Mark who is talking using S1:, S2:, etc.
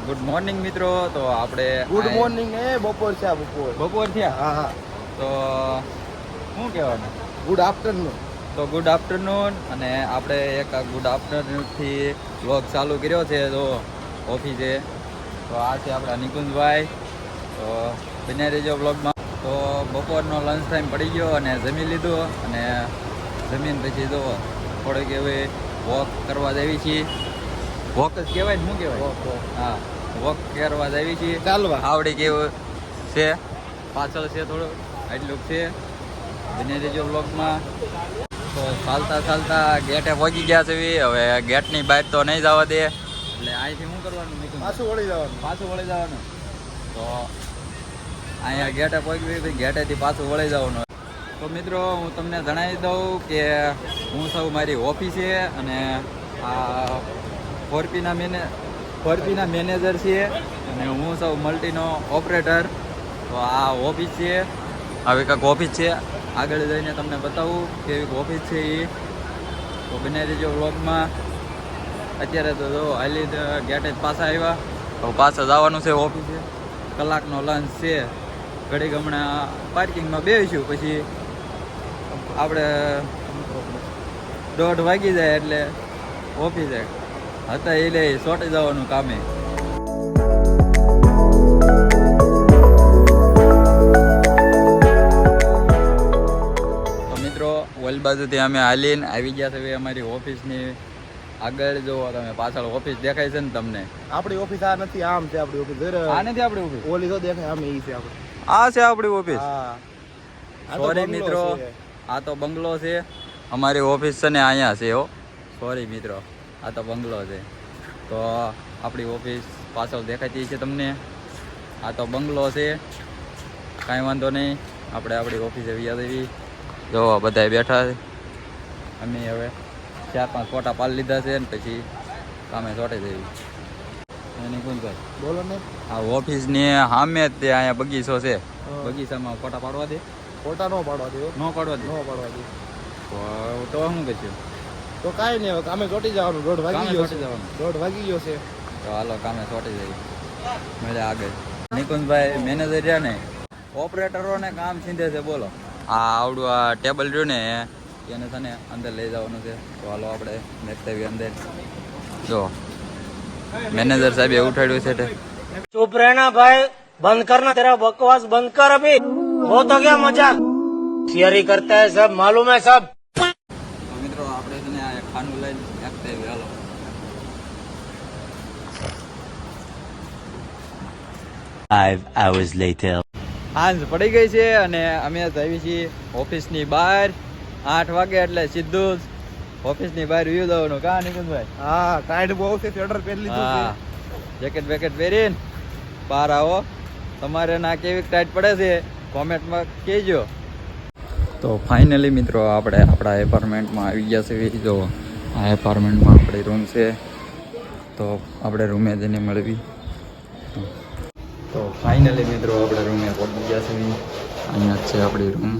S1: Good morning મિત્રો. તો આપણે
S2: ગુડ મોર્નિંગ એ બપોર છે બપોર.
S1: બપોર થયા
S2: હા હા.
S1: તો શું કહેવાનું?
S2: Good afternoon.
S1: તો ગુડ આફ્ટરનૂન અને આપણે એક ગુડ આફ્ટરનૂનથી વ્લોગ ચાલુ કર્યો છે તો ઓફિસે. તો આ છે આપણા નિકુંજભાઈ. તો બને રહેજો વ્લોગમાં. તો બપોરનો લંચ ટાઈમ પડી ગયો અને જમી લીધો અને જમીન પછી તો થોડીક એવી વોક કરવા દેવી છીએ. વોક જ કહેવાય ને શું કહેવાય? હા વોક કરવા જઈએ છીએ.
S2: ચાલવા.
S1: આવડી કેવું છે? પાછળ છે થોડું એટલું છે. બને રહેજો બ્લોગમાં તો ચાલતા ચાલતા ગેટે પહોંચી ગયા છે. હવે ગેટની બહાર તો નહીં જવા દે. એટલે અહીંથી શું કરવાનું?
S2: પાછું વળી જવાનું.
S1: પાછું વળી જવાનું. તો અહીંયા ગેટે પહોંચી પછી ગેટેથી પાછું વળી જવાનું. તો મિત્રો હું તમને જણાવી દઉં કે હું સૌ મારી ઓફિસે અને આ ફોરપીના મેને, ફોરપીના મેનેજર છે અને હું સૌ મલ્ટીનો ઓપરેટર. તો આ ઓફિસ છે. આવી કંઈક ઓફિસ છે. આગળ જઈને તમને બતાવું કેવી ઓફિસ છે એ તો બને રહેજો વ્લોગમાં. અત્યારે તો જો હાલી ગેટ જ પાછા આવ્યા. તો પાછા જવાનું છે ઓફિસે. કલાકનો લંચ છે. ઘડીક હમણાં પાર્કિંગમાં બેસીશું પછી આપણે દોઢ વાગી જાય એટલે ઓફિસે. હતા એ લે સોટી જવાનું કામે. તો મિત્રો ઓલ બાજુથી અમે હાલીને આવી ગયા છે અમારી ઓફિસની આગળ. જો તમે પાછળ ઓફિસ દેખાય છે ને તમને.
S2: આપણી ઓફિસ આ નથી આમ છે આપણી ઓફિસ.
S1: આ નથી આપણી ઓફિસ?
S2: ઓલી તો દેખાય આમ ઈ છે આપણી.
S1: આ છે આપણી ઓફિસ? સોરી મિત્રો આ તો બંગલો છે. અમારી ઓફિસ છે ને અહીંયા છે હો. સોરી મિત્રો. આ તો બંગલો છે. તો આપણી ઓફિસ પાછળ દેખાતી છે તમને. આ તો બંગલો છે. કાંઈ વાંધો નહીં. આપણે આપણી ઓફિસે વ્યા દેવી. જો બધા બેઠા છે. અમે હવે ચાર પાંચ ફોટા પાડી લીધા છે ને પછી કામે ચોટે દેવી.
S2: બોલો ને.
S1: આ ઓફિસની સામે જ તે અહીંયા બગીચો છે. બગીચામાં ફોટા પાડવા દે.
S2: ફોટા નો પાડવા દે
S1: ન પાડવા દે.
S2: નો પાડવા દે.
S1: તો તો શું કરશું?
S2: તો કાંઈ નહીં હવે કામે ચોટી જવાનું. દોઢ વાગી ગયો છે. દોઢ વાગી ગયો છે.
S1: તો હાલો કામે ચોટી જઈએ. મળે આગળ નિકુંજભાઈ મેનેજર રહ્યા ને? ઓપરેટરોને કામ છીંધે છે બોલો. આ આવડું આ ટેબલ રહ્યું ને એને છે ને અંદર લઈ જવાનું છે. તો હાલો આપણે મેકતાવી અંદર. જો મેનેજર સાહેબ એવું ઉઠાડ્યું છે
S3: ચૂપ રહેના ભાઈ. બંધ કર ના તેરા બકવાસ બંધ કર અભી. હો તો ક્યાં મજા? થિયરી કરતા હે સબ
S1: માલુમ હે સબ છે ને આ ખાનું લઈને નાખતા હાલો
S4: Five hours later.
S1: સાંજ પડી ગઈ છે અને અમે આવી છીએ ઓફિસની બહાર. આઠ વાગે એટલે સીધું જ ઓફિસની બહાર વ્યૂ જવાનું કા નિકુંજભાઈ?
S2: હા ટાઈટ બહુ છે સ્વેટર પહેરી લીધું
S1: હા જેકેટ વેકેટ પહેરીને બહાર આવો. તમારે ના કેવી ટાઈટ પડે છે કોમેન્ટમાં કહેજો. તો ફાઇનલી મિત્રો આપણે આપણા એપાર્ટમેન્ટમાં આવી ગયા છે જો આ એપાર્ટમેન્ટમાં આપણી રૂમ છે. તો આપણે રૂમે જઈને મળવી. તો ફાઇનલી મિત્રો, આપણે રૂમે પહોંચી ગયા છે અહીંયા છે આપણી રૂમ